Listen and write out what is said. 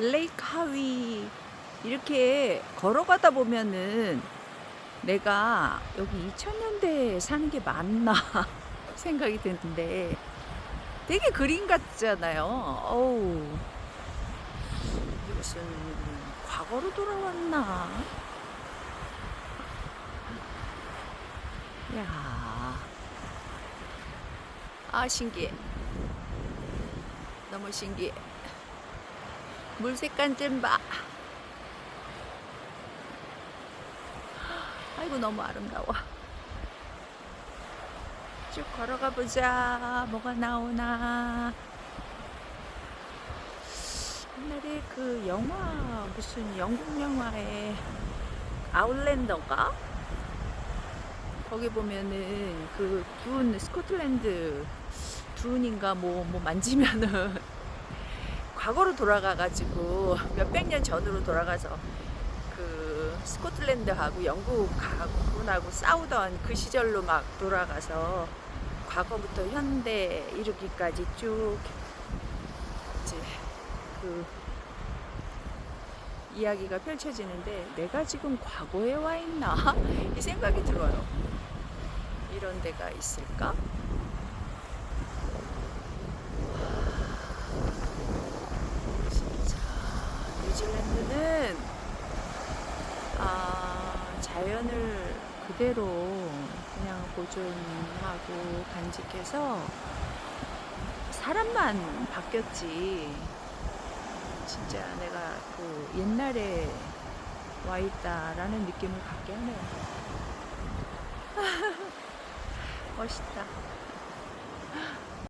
레이크 하위 이렇게 걸어가다 보면은 내가 여기 2000년대에 사는 게 맞나 생각이 드는데 되게 그림 같잖아요. 어우 무슨 과거로 돌아왔나? 야, 아 신기해. 너무 신기해. 물 색깔 좀 봐. 아이고 너무 아름다워. 쭉 걸어가 보자. 뭐가 나오나. 옛날에 그 영화 무슨 영국 영화에 아웃랜더가 거기 보면은 그 둔 스코틀랜드 둔인가 뭐뭐 만지면은 과거로 돌아가가지고 몇백 년 전으로 돌아가서 그 스코틀랜드하고 영국하고 싸우던 그 시절로 막 돌아가서 과거부터 현대 이르기까지 쭉 이제 그 이야기가 펼쳐지는데 내가 지금 과거에 와 있나 이 생각이 들어요. 이런 데가 있을까? 진짜 뉴질랜드는 아, 자연을 그대로 그냥 보존하고 간직해서 사람만 바뀌었지. 진짜 내가 그 옛날에 와 있다라는 느낌을 갖게 하네요. 멋있다.